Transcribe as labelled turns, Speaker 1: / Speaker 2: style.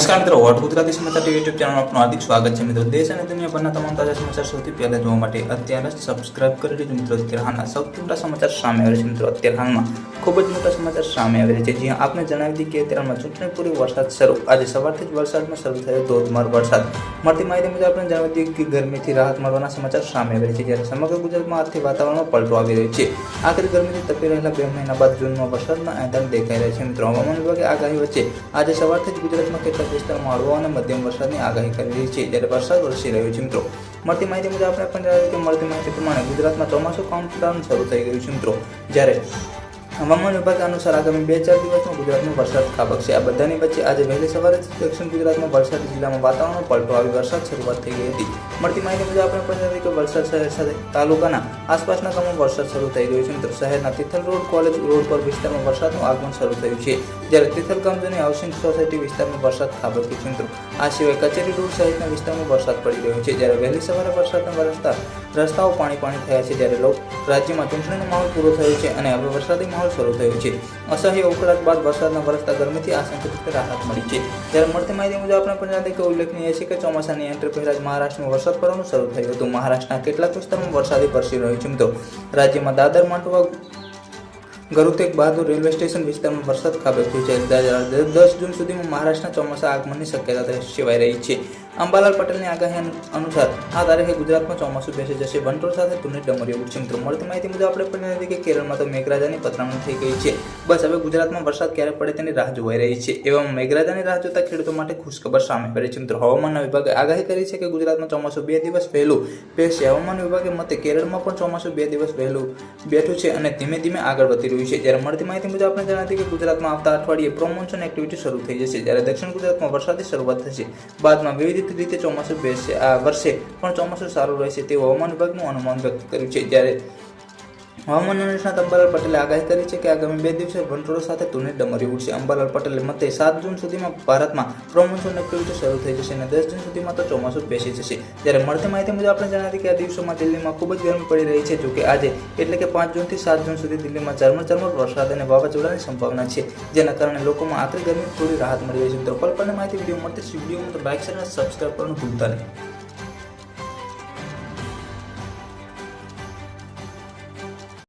Speaker 1: નમસ્કાર મિત્રો, વોટ ગુજરાતી સમાચાર ટીવી યુટ્યુબ ચેનલમાં આપનું હાર્દિક સ્વાગત છે મિત્રો. દેશ અને દુનિયાભરના તમામ તાજા સમાચાર સૌથી પહેલા જોવા માટે અત્યારે સબસ્ક્રાઇબ કરી લેજો મિત્રો અત્યારે હાલના સૌથી મોટા સમાચાર સામે આવે છે મિત્રો અત્યારે હાલમાં. ખૂબ જ મોટા સમાચાર સામે આવી છે. જ્યાં આપને જણાવી દઈએ કે હાલમાં ચૂંટણી પૂરી વરસાદ શરૂ. આજે સવારથી જ વરસાદમાં શરૂ થયો ધોધમાર વરસાદ. મળતી માહિતી મુજબ આપણે જણાવી દઈએ કે ગરમીથી રાહત મળવાના સમાચાર સામે આવી છે. જ્યારે સમગ્ર ગુજરાતમાં આજથી વાતાવરણમાં પલટો આવી રહ્યો છે. આખરે ગરમીથી તપી રહેલા બે મહિના બાદ જૂનમાં વરસાદના એંધાણ દેખાઈ રહ્યા છે. મિત્રો, હવામાન વિભાગે આગાહી વચ્ચે આજે સવારથી જ ગુજરાતમાં કેટલાક વિસ્તારમાં હળવો અને મધ્યમ વરસાદની આગાહી કરી રહી છે. જ્યારે વરસાદ વરસી રહ્યો છે, મિત્રો. મળતી માહિતી મુજબ આપણે પણ જણાવ્યું કે મળતી માહિતી પ્રમાણે ગુજરાતમાં ચોમાસું કાઉન્ટડાઉન શરૂ થઈ ગયું છે, મિત્રો. જ્યારે હવામાન વિભાગ અનુસાર આગામી બે ચાર દિવસમાં ગુજરાતમાં વરસાદ ખાબકશે આ બધાની વચ્ચે આજે વહેલી સવારે દક્ષિણ ગુજરાતમાં વલસાડ જિલ્લામાં વાતાવરણ પલટો આવી વરસાદ શરૂઆત થઈ ગઈ હતી. મળતી માહિતી મુજબ આપણે પણ હતી કે વલસાડ શહેર સાથે તાલુકાના આસપાસના ગામમાં વરસાદ શરૂ થઈ ગયો છે. મિત્રો, શહેરના તિથલ રોડ, કોલેજ રોડ પર વિસ્તારમાં વરસાદનું આગમન શરૂ થયું છે. જ્યારે તિથલ ગામજોની હાઉસિંગ સોસાયટી વિસ્તારમાં વરસાદ ખાબક્યો છે. મિત્રો, આ સિવાય કચેરી રોડ સહિતના વિસ્તારમાં વરસાદ પડી રહ્યો છે. જ્યારે વહેલી સવારે વરસાદના વરસતા રસ્તાઓ પાણી પાણી થયા છે. જ્યારે લોક રાજ્યમાં ચૂંટણીનો માહોલ પૂરો થયો છે અને હવે વરસાદી માહોલ શરૂ થયો છે. અસહ્ય ઉકળાટ બાદ વરસાદના વરસતા ગરમીથી આશંકિત રાહત મળી છે. ત્યારે મળતી માહિતી મુજબ આપણે પણ જાણીએ કે ઉલ્લેખનીય છે કે ચોમાસાની એન્ટ્રી પહેલા જ મહારાષ્ટ્રમાં વરસાદ પડવાનું શરૂ થયું હતું. મહારાષ્ટ્રના કેટલાક વિસ્તારોમાં વરસાદી વરસી રહ્યો છે મિત્રો. રાજ્યમાં દાદર માટવા ગરુતેક બહાદુર રેલવે સ્ટેશન વિસ્તારમાં વરસાદ ખાબક્યો છે દસ જૂન સુધીમાં મહારાષ્ટ્રના ચોમાસા આગમનની શક્યતા સેવાઈ રહી છે. અંબાલાલ પટેલની આગાહી અનુસાર આ તારીખે ગુજરાતમાં ચોમાસું બેસી જશે. વંટોળ સાથે તુને ડમરીઓ ઉઠશે. મિત્રો, મળતી માહિતી મુજબ આપણે પણ જાણીએ કે કેરળમાં તો મેઘરાજાની પતરામણી થઈ ગઈ છે. બસ, હવે ગુજરાતમાં વરસાદ ક્યારે પડે તેની રાહ જોવાઈ રહી છે. એવામાં મેઘરાજાની રાહ જોતા ખેડૂતો માટે ખુશખબર સામે પડી છે. મિત્રો, હવામાન વિભાગે આગાહી કરી છે કે ગુજરાતમાં ચોમાસું બે દિવસ વહેલું બેસશે. હવામાન વિભાગે મતે કેરળમાં પણ ચોમાસું બે દિવસ વહેલું બેઠું છે અને ધીમે ધીમે આગળ વધી રહ્યું છે. જ્યારે મળતી માહિતી મુજબ આપણે જણાવી કે ગુજરાતમાં આવતા અઠવાડિયે પ્રોમોન્સન એક્ટિવિટી શરૂ થઈ જશે. જ્યારે દક્ષિણ ગુજરાતમાં વરસાદની શરૂઆત થશે. બાદમાં વિવિધ રીતે ચોમાસું બેસશે આ વર્ષે પણ ચોમાસું સારું રહેશે તેવું હવામાન વિભાગનું અનુમાન વ્યક્ત કર્યું છે. જ્યારે હવામાન નિષ્ણાત અંબાલાલ પટેલે આગાહી કરી છે કે આગામી બે દિવસે વંટોળો સાથે તુને ડમરી ઉડશે. અંબાલાલ પટેલે મતે, સાત જૂન સુધીમાં ભારતમાં પ્રોમોન્સન એક્ટિવિટી શરૂ થઈ જશે અને દસ જૂન સુધીમાં તો ચોમાસું બેસી જશે. જ્યારે મળતી માહિતી મુજબ આપણે જણાવી કે આ દિવસોમાં દિલ્હીમાં ખૂબ જ ગરમી પડી રહી છે જોકે આજે એટલે કે પાંચ જૂનથી સાત જૂન સુધી દિલ્હીમાં ઝરમર ઝરમર વરસાદ અને વાવાઝોડાની સંભાવના છે. જેના કારણે લોકોમાં આખરી ગરમી, થોડી રાહત મળી રહી છે. તો પલની માહિતી વીડિયો મળતી વિડીયોમાં તો લાઈક શેર સબસ્ક્રાઈબ કરવાનું ભૂલતા નહીં.